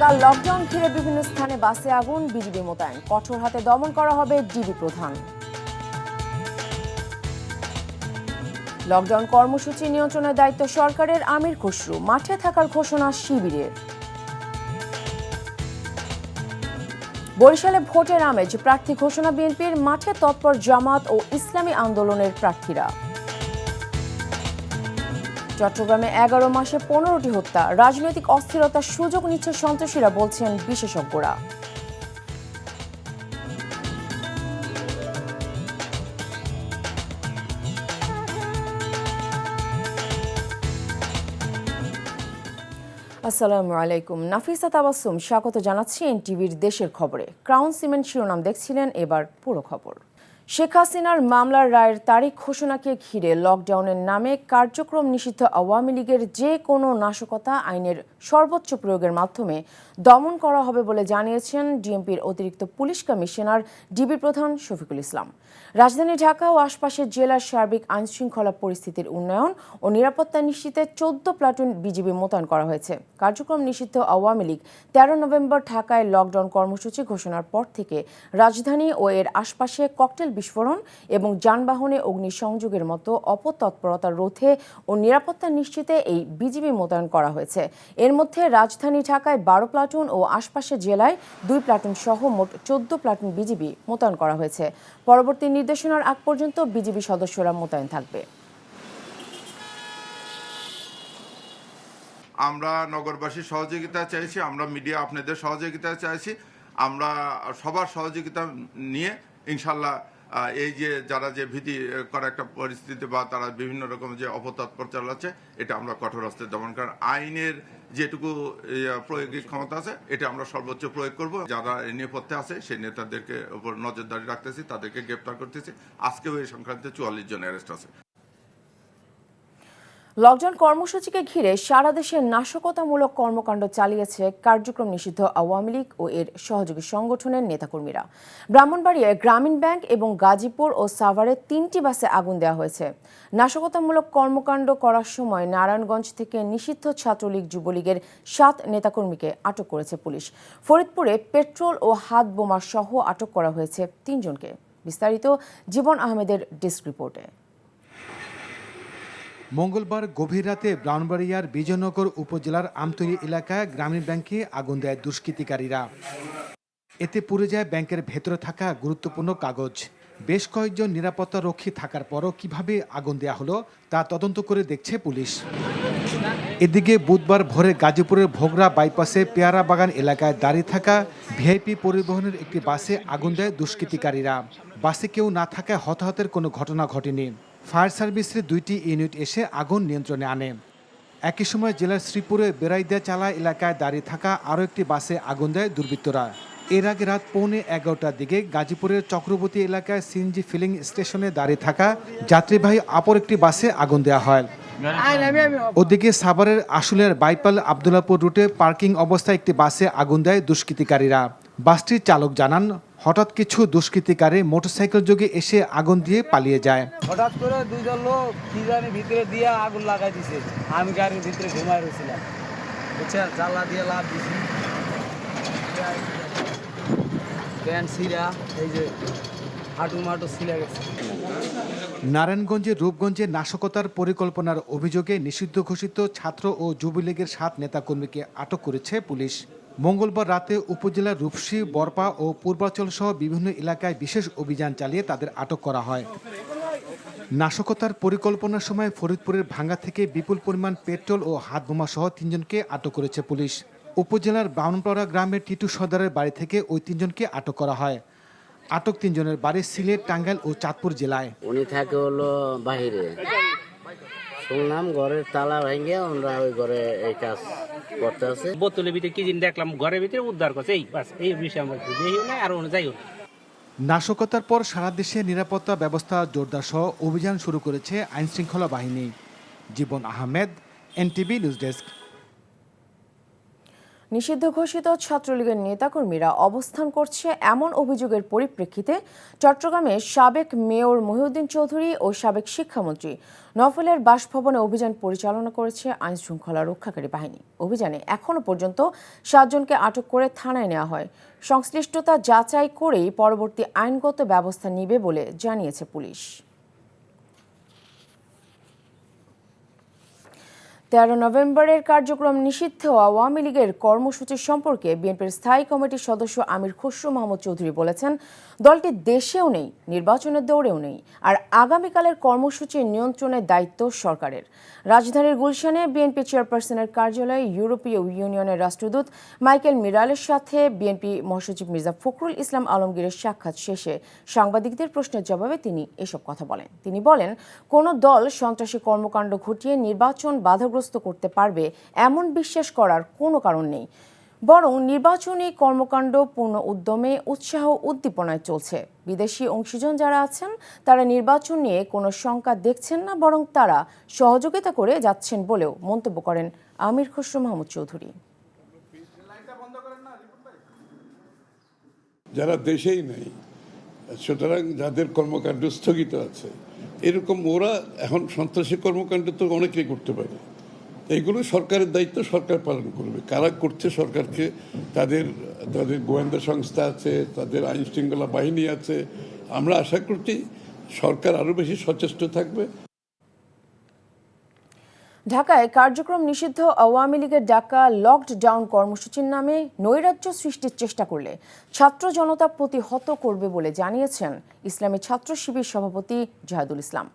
কাল লকডাউন ঘিরে বিভিন্ন স্থানে বাসে আগুন, বিজিবি মোতায়েন। কঠোর হাতে দমন করা হবে ডিবি প্রধান। লকডাউন কর্মসূচি নিয়ন্ত্রণের দায়িত্ব সরকারের আমির খসরু। মাঠে থাকার ঘোষণা শিবিরের। বরিশালে ভোটের আমেজ, প্রার্থী ঘোষণা বিএনপির মাঠে তৎপর জামাত ও ইসলামী আন্দোলনের প্রার্থীরা। চট্টগ্রামে এগারো মাসে পনেরোটি হত্যা, রাজনৈতিক অস্থিরতার সুযোগ নিচ্ছে সন্ত্রাসীরা বলছেন বিশেষজ্ঞরা। আসসালামু আলাইকুম, নাফিসা তাবাসুম স্বাগত জানাচ্ছি এনটিভির দেশের খবরে। ক্রাউন সিমেন্ট শিরোনাম দেখছিলেন, এবার পুরো খবর। শেখ হাসিনার মামলার রায়ের তারিখ ঘোষণাকে ঘিরে লকডাউনের নামে কার্যক্রম নিষিদ্ধ আওয়ামী লীগের যে কোনো নাশকতা আইনের সর্বোচ্চ প্রয়োগের মাধ্যমে দমন করা হবে বলে জানিয়েছেন ডিএমপির অতিরিক্ত পুলিশ কমিশনার ডিবি প্রধান শফিকুল ইসলাম। রাজধানী ঢাকা ও আশপাশের জেলার সার্বিক আইনশৃঙ্খলা পরিস্থিতির উন্নয়ন ও নিরাপত্তা নিশ্চিতে চোদ্দ প্লাটুন বিজিবি মোতায়েন করা হয়েছে। কার্যক্রম নিষিদ্ধ আওয়ামী লীগ তেরো নভেম্বর ঢাকায় লকডাউন কর্মসূচি ঘোষণার পর থেকে রাজধানী ও এর আশপাশে ককটেল বিস্ফোরণ এবং যানবাহনে অগ্নিসংযোগের মতো অপতৎপরতা রোধে ও নিরাপত্তা নিশ্চিতে এই বিজিবি মোতায়েন করা হয়েছে। এর মধ্যে রাজধানী ঢাকায় বারো প্লাটুন ও আশপাশের জেলায় দুই প্লাটুন সহ মোট চোদ্দ প্লাটুন বিজিবি মোতায়েন করা হয়েছে। পরবর্তী নির্দেশনার আগ পর্যন্ত বিজিবি সদস্যরা মোতায়েন থাকবে। আমরা নগরবাসীর সহযোগিতা চাইছি, আমরা মিডিয়া আপনাদের সহযোগিতা চাইছি, আমরা সবার সহযোগিতা নিয়ে ইনশাল্লাহ এই যে যারা যে ভীতি করা একটা পরিস্থিতি বা তারা বিভিন্ন রকম যে অপতৎপর চালাচ্ছে, এটা আমরা কঠোর হস্তে দমন কারণ আইনের যেটুকু প্রয়োগিক ক্ষমতা আছে, এটা আমরা সর্বোচ্চ প্রয়োগ করব। যারা নেপথ্যে আছে, সেই নেতাদেরকে উপর নজরদারি রাখতেছি, তাদেরকে গ্রেপ্তার করতেছি। আজকেও এই সংক্রান্তে চুয়াল্লিশ জন অ্যারেস্ট আছে। লকডাউন কর্মসূচিকে ঘিরে সারা দেশে নাশকতামূলক কর্মকাণ্ড চালিয়েছে কার্যক্রম নিষিদ্ধ আওয়ামী লীগ ও এর সহযোগী সংগঠনের নেতাকর্মীরা। ব্রাহ্মণবাড়িয়ায় গ্রামীণ ব্যাংক এবং গাজীপুর ও সাভারে তিনটি বাসে আগুন দেওয়া হয়েছে। নাশকতামূলক কর্মকাণ্ড করার সময় নারায়ণগঞ্জ থেকে নিষিদ্ধ ছাত্রলীগ যুবলীগের সাত নেতাকর্মীকে আটক করেছে পুলিশ। ফরিদপুরে পেট্রোল ও হাত বোমা সহ আটক করা হয়েছে তিনজনকে। বিস্তারিত জীবন আহমেদের ডেস্ক রিপোর্টে। মঙ্গলবার গভীর রাতে ব্রাউনবাড়িয়ার বিজয়নগর উপজেলার আমতলী এলাকায় গ্রামীণ ব্যাংকে আগুন দেয় দুষ্কৃতিকারীরা। এতে পুড়ে যায় ব্যাংকের ভেতরে থাকা গুরুত্বপূর্ণ কাগজ। বেশ কয়েকজন নিরাপত্তা রক্ষী থাকার পরও কীভাবে আগুন দেয়া হলো, তা তদন্ত করে দেখছে পুলিশ। এদিকে বুধবার ভোরে গাজীপুরের ভোগরা বাইপাসে পেয়ারা বাগান এলাকায় দাঁড়িয়ে থাকা ভিআইপি পরিবহনের একটি বাসে আগুন দেয় দুষ্কৃতিকারীরা। বাসে কেউ না থাকায় হতাহতের কোনো ঘটনা ঘটেনি। ফায়ার সার্ভিসের দুইটি ইউনিট এসে আগুন নিয়ন্ত্রণে আনে। একই সময় জেলার শ্রীপুরে বেড়াইদা চালা এলাকায় দাঁড়িয়ে থাকা আরও একটি বাসে আগুন দেয় দুর্বৃত্তরা। এর আগে রাত পৌনে এগারোটার দিকে গাজীপুরের চক্রবর্তী এলাকায় সিএনজি ফিলিং স্টেশনে দাঁড়িয়ে থাকা যাত্রীবাহী অপর একটি বাসে আগুন দেওয়া হয়। ওদিকে সাভারের আশুলের বাইপাল আবদুল্লাপুর রুটে পার্কিং অবস্থায় একটি বাসে আগুন দেয় দুষ্কৃতিকারীরা। বাসটির চালক জানান হঠাৎ কিছু দুষ্কৃতিকারী মোটরসাইকেল যোগে এসে আগুন দিয়ে পালিয়ে যায়। হঠাৎ করে দুইজন লোক কি জানি ভিতরে দিয়ে আগুন লাগাই দিছে। আমি গাড়ির ভিতরে ঘুমাই রয়েছিলাম বুঝছেন জ্বালা দিয়ে লাভ দিছি। প্যান্ট ছিঁড়া এই যে হাঁটু মাটু ছিঁড়ে গেছে। নারায়ণগঞ্জের রূপগঞ্জে নাশকতার পরিকল্পনার অভিযোগে নিষিদ্ধ ঘোষিত ছাত্র ও যুবলীগের সাত নেতাকর্মীকে আটক করেছে পুলিশ। মঙ্গলবার রাতে উপজেলার রূপসী, বরপা ও পূর্বাচল সহ বিভিন্ন এলাকায় বিশেষ অভিযান চালিয়ে তাদের আটক করা হয়। নাশকতার পরিকল্পনার সময় ফরিদপুরের ভাঙ্গা থেকে বিপুল পরিমাণ পেট্রোল ও হাতবোমা সহ তিনজনকে আটক করেছে পুলিশ। উপজেলার বাউনপাড়া গ্রামের টিটু সর্দারের বাড়ি থেকে ওই তিনজনকে আটক করা হয়। আটক তিনজনের বাড়ি সিলেট, টাঙ্গাইল ও চাঁদপুর জেলায়। উনি থাকে হলো বাহিরে। শুনলাম ঘরের তালা ভেঙে ওনারা ওই ঘরে এই কাজ করতে আছে। বোতলের ভিতরে কি জিনিস দেখলাম? ঘরের ভিতরে উদ্ধার করছে। এই বাস এই বিষয়ে আমরা বুঝেই না আর অন্য যাইও নাশকতার পর সারা দেশে নিরাপত্তা ব্যবস্থা জোরদার সহ অভিযান শুরু করেছে আইনশৃঙ্খলা বাহিনী। Jibon Ahmed NTV news desk. নিষিদ্ধ ঘোষিত ছাত্রলীগের নেতাকর্মীরা অবস্থান করছে এমন অভিযোগের পরিপ্রেক্ষিতে চট্টগ্রামে সাবেক মেয়র মহিউদ্দিন চৌধুরী ও সাবেক শিক্ষামন্ত্রী নফলের বাসভবনে অভিযান পরিচালনা করেছে আইন শৃঙ্খলা রক্ষাকারী বাহিনী। অভিযানে এখনও পর্যন্ত সাতজনকে আটক করে থানায় নেওয়া হয়। সংশ্লিষ্টতা যাচাই করেই পরবর্তী আইনগত ব্যবস্থা নিবে বলে জানিয়েছে পুলিশ। তেরো নভেম্বরের কার্যক্রম নিষিদ্ধ আওয়ামী লীগের কর্মসূচি সম্পর্কে বিএনপির স্থায়ী কমিটির সদস্য আমির খসরু মাহমুদ চৌধুরী বলেছেন, দলটি দেশেও নেই, নির্বাচনের দৌড়েও নেই, আর আগামীকালের কর্মসূচি নিয়ন্ত্রণের দায়িত্ব সরকারের। রাজধানীর গুলশানে বিএনপি চেয়ারপারসনের কার্যালয়ে ইউরোপীয় ইউনিয়নের রাষ্ট্রদূত মাইকেল মিরালের সাথে বিএনপি মহাসচিব মির্জা ফখরুল ইসলাম আলমগীরের সাক্ষাৎ শেষে সাংবাদিকদের প্রশ্নের জবাবে তিনি এসব কথা বলেন। তিনি বলেন, কোনো দল সন্ত্রাসী কর্মকাণ্ড ঘটিয়ে নির্বাচন বাধাগ্রস্ত করতে পারবে এমন বিশ্বাস করার কোনো কারণ নেই। বরং নির্বাচনী কর্মকাণ্ড পূর্ণ উদ্যমে উৎসাহ উদ্দীপনায় চলছে। বিদেশি অংশীজন যারা আছেন, তারা নির্বাচন নিয়ে কোনো শঙ্কা দেখছেন না, বরং তারা সহযোগিতা করে যাচ্ছেন বলেও মন্তব্য করেন আমির খসরু মাহমুদ চৌধুরী। যারা দেশেই নেই, সুতরাং যাদের কর্মকাণ্ড স্থগিত আছে, এরকম ওরা এখন সন্ত্রাসী কর্মকাণ্ড তো অনেকেই করতে পারে। এইগুলো সরকারের দায়িত্ব, সরকার পালন করবে। কারা করছে সরকারকে? তাদের তাদের গোয়েন্দা সংস্থা আছে, তাদের আইন শৃঙ্খলা বাহিনী আছে। আমরা আশা করছি সরকার আরও বেশি সচেষ্ট থাকবে। ঢাকায় কার্যক্রম নিষিদ্ধ, আওয়ামী লীগের ডাকা লকডাউন কর্মসূচির নামে নৈরাজ্য সৃষ্টির চেষ্টা করলে ছাত্র জনতা প্রতিহত করবে বলে জানিয়েছেন ইসলামী ছাত্র শিবির সভাপতি জাহাদুল ইসলাম।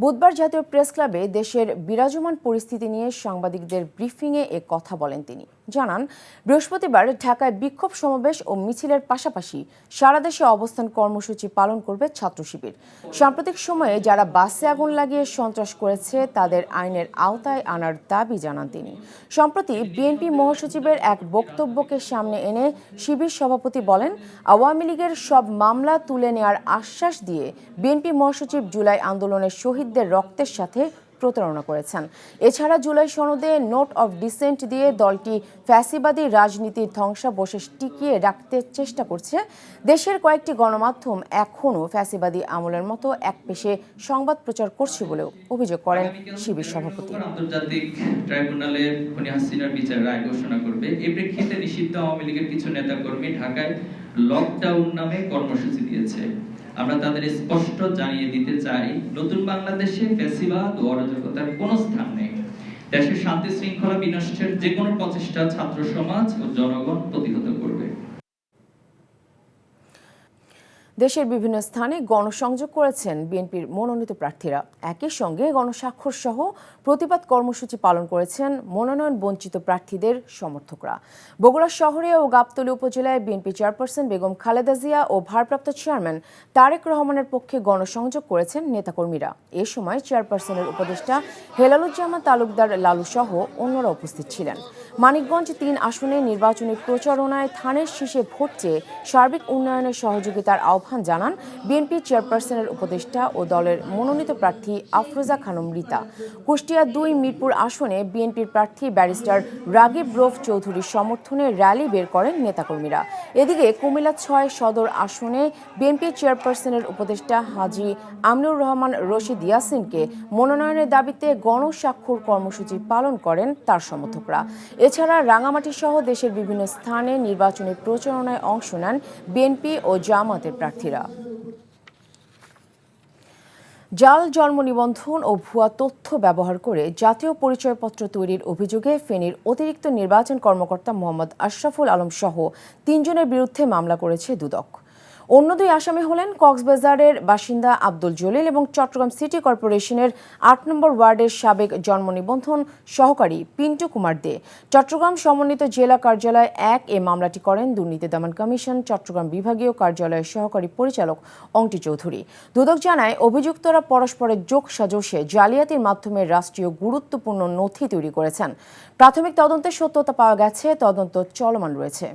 বুধবার জাতীয় প্রেস ক্লাবে দেশের বিরাজমান পরিস্থিতি নিয়ে সাংবাদিকদের ব্রিফিংয়ে এ কথা বলেন তিনি। জানান, বৃহস্পতিবার ঢাকায় বিক্ষোভ সমাবেশ ও মিছিলের পাশাপাশি সারা দেশে অবস্থান কর্মসূচি পালন করবে ছাত্র শিবির। সাম্প্রতিক সময়ে যারা বাসে আগুন লাগিয়ে সন্ত্রাস করেছে, তাদের আইনের আওতায় আনার দাবি জানান তিনি। সম্প্রতি বিএনপি মহাসচিবের এক বক্তব্যকে সামনে এনে শিবির সভাপতি বলেন, আওয়ামী লীগের সব মামলা তুলে নেওয়ার আশ্বাস দিয়ে বিএনপি মহাসচিব জুলাই আন্দোলনের শহীদদের রক্তের সাথে প্রতারণা করেছেন। এছাড়া জুলাই সনদে নোট অফ ডিসেন্ট দিয়ে দলটি ফ্যাসিবাদী রাজনীতির ধ্বংসাবশেষ টিকিয়ে রাখতে চেষ্টা করছে। দেশের কয়েকটি গণমাধ্যম এখনও ফ্যাসিবাদী আমলের মতো এক পেশে সংবাদ প্রচার করছে বলেও অভিযোগ করেন শিবির সভাপতি। আন্তর্জাতিক ট্রাইব্যুনালে খুনি হাসিনার বিচার রায় ঘোষণা করবে। এই প্রেক্ষিতে নিষিদ্ধ আওয়ামী লীগের কিছু নেতাকর্মী ঢাকায় লকডাউন নামে কর্মসূচি দিয়েছে। আমরা তাদের স্পষ্ট জানিয়ে দিতে চাই, নতুন বাংলাদেশে ফ্যাসিবাদ ও অরাজকতার কোনো স্থান নেই। দেশের শান্তি শৃঙ্খলা বিনষ্টের যে কোনো প্রচেষ্টা ছাত্র সমাজ ও জনগণ প্রতিহত করবে দেশের বিভিন্ন স্থানে গণসংযোগ করেছেন বিএনপির মনোনীত প্রার্থীরা। একই সঙ্গে গণস্বাক্ষর সহ প্রতিবাদ কর্মসূচি পালন করেছেন মনোনয়ন বঞ্চিত প্রার্থীদের সমর্থকরা। বগুড়া শহরে ও গাবতলী উপজেলায় বিএনপি চেয়ারপারসন বেগম খালেদা জিয়া ও ভারপ্রাপ্ত চেয়ারম্যান তারেক রহমানের পক্ষে গণসংযোগ করেছেন নেতাকর্মীরা। এ সময় চেয়ারপারসনের উপদেষ্টা হেলালুজ্জামান তালুকদার লালু সহ অন্যরা উপস্থিত ছিলেন। মানিকগঞ্জ তিন আসনে নির্বাচনী প্রচারণায় থানের শীষে ভোট চেয়ে সার্বিক উন্নয়নের সহযোগিতার আহ্বান জানান বিএনপি চেয়ারপারসনের উপদেষ্টা ও দলের মনোনীত প্রার্থী আফরোজা খানম রীতা কুষ্টিয়া দুই মিরপুর আসনে বিএনপির প্রার্থী ব্যারিস্টার রাগিব রৌফ চৌধুরীর সমর্থনে র্যালি বের করেন নেতাকর্মীরা। এদিকে কুমিল্লা ছয় সদর আসনে বিএনপি চেয়ারপারসনের উপদেষ্টা হাজি আমিনুর রহমান রশিদ ইয়াসিনকে মনোনয়নের দাবিতে গণস্বাক্ষর কর্মসূচি পালন করেন তার সমর্থকরা। এছাড়া রাঙামাটি সহ দেশের বিভিন্ন স্থানে নির্বাচনী প্রচারণায় অংশ নেন বিএনপি ও জামাতের প্রার্থীরা জাল জন্ম নিবন্ধন ও ভুয়া তথ্য ব্যবহার করে জাতীয় পরিচয়পত্র তৈরির অভিযোগে ফেনীর অতিরিক্ত নির্বাচন কর্মকর্তা মোহাম্মদ আশরাফুল আলম সহ তিনজনের বিরুদ্ধে মামলা করেছে দুদক। অন্য দুই আসামি হলেন কক্সবাজারের বাসিন্দা আব্দুল জলিল এবং চট্টগ্রাম সিটি কর্পোরেশনের আট নম্বর ওয়ার্ডের সাবেক জন্ম নিবন্ধন সহকারী পিন্টু কুমার দে। চট্টগ্রাম সমন্বিত জেলা কার্যালয় এক এ মামলাটি করেন দুর্নীতি দমন কমিশন, চট্টগ্রাম বিভাগীয় কার্যালয়ের সহকারী পরিচালক অংটি চৌধুরী। দুদক জানায়, অভিযুক্তরা পরস্পরের যোগ সাজসে জালিয়াতির মাধ্যমে রাষ্ট্রীয় গুরুত্বপূর্ণ নথি তৈরি করেছেন। প্রাথমিক তদন্তে সত্যতা পাওয়া গেছে, তদন্ত চলমান রয়েছে।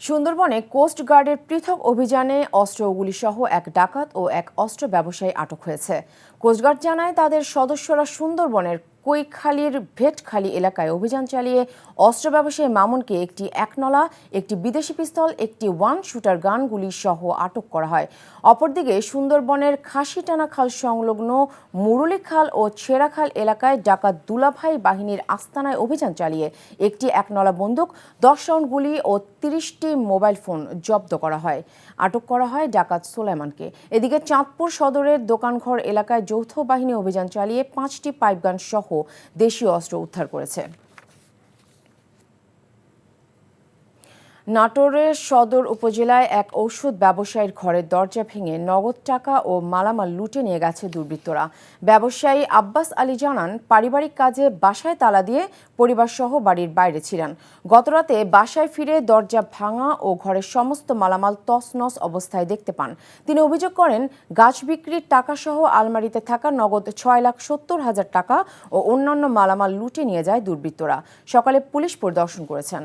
সুন্দরবনে কোস্ট গার্ডের পৃথক অভিযানে অস্ত্র সহ এক ডাকাত ও এক অস্ত্র ব্যবসায়ী আটক হয়েছে। কোস্টগার্ড জানায়, তাদের সদস্যরা সুন্দরবনের কৈখালীর ভেটখালী এলাকায় অভিযান চালিয়ে অস্ত্র ব্যবসায়ী মামুনকে একটি একনলা, একটি বিদেশি পিস্তল, একটি ওয়ান শুটার গানগুলি সহ আটক করা হয়। অপরদিকে সুন্দরবনের খাসিটানা খাল সংলগ্ন মুরুলি খাল ও ছেঁড়াখাল এলাকায় ডাকাত দুলাভাই বাহিনীর আস্তানায় অভিযান চালিয়ে একটি একনলা বন্দুক, দশ রাউন্ড গুলি ও তিরিশটি মোবাইল ফোন জব্দ করা হয়। আটক করা হয় ডাকাত সোলাইমানকে এদিকে চাঁদপুর সদরের দোকানঘর এলাকায় যৌথ বাহিনী অভিযান চালিয়ে পাঁচটি পাইপগান সহ দেশীয় অস্ত্র উদ্ধার করেছে। নাটোরের সদর উপজেলায় এক ঔষধ ব্যবসায়ীর ঘরের দরজা ভেঙে নগদ টাকা ও মালামাল লুটে নিয়ে গেছে দুর্বৃত্তরা। ব্যবসায়ী আব্বাস আলী জানান, পারিবারিক কাজে বাসায় তালা দিয়ে পরিবারসহ বাড়ির বাইরে ছিলেন। গতরাতে বাসায় ফিরে দরজা ভাঙা ও ঘরের সমস্ত মালামাল তছনছ অবস্থায় দেখতে পান। তিনি অভিযোগ করেন, গাছ বিক্রির টাকাসহ আলমারিতে থাকা নগদ ছয় লাখ সত্তর হাজার টাকা ও অন্যান্য মালামাল লুটে নিয়ে যায় দুর্বৃত্তরা। সকালে পুলিশ পরিদর্শন করেছেন।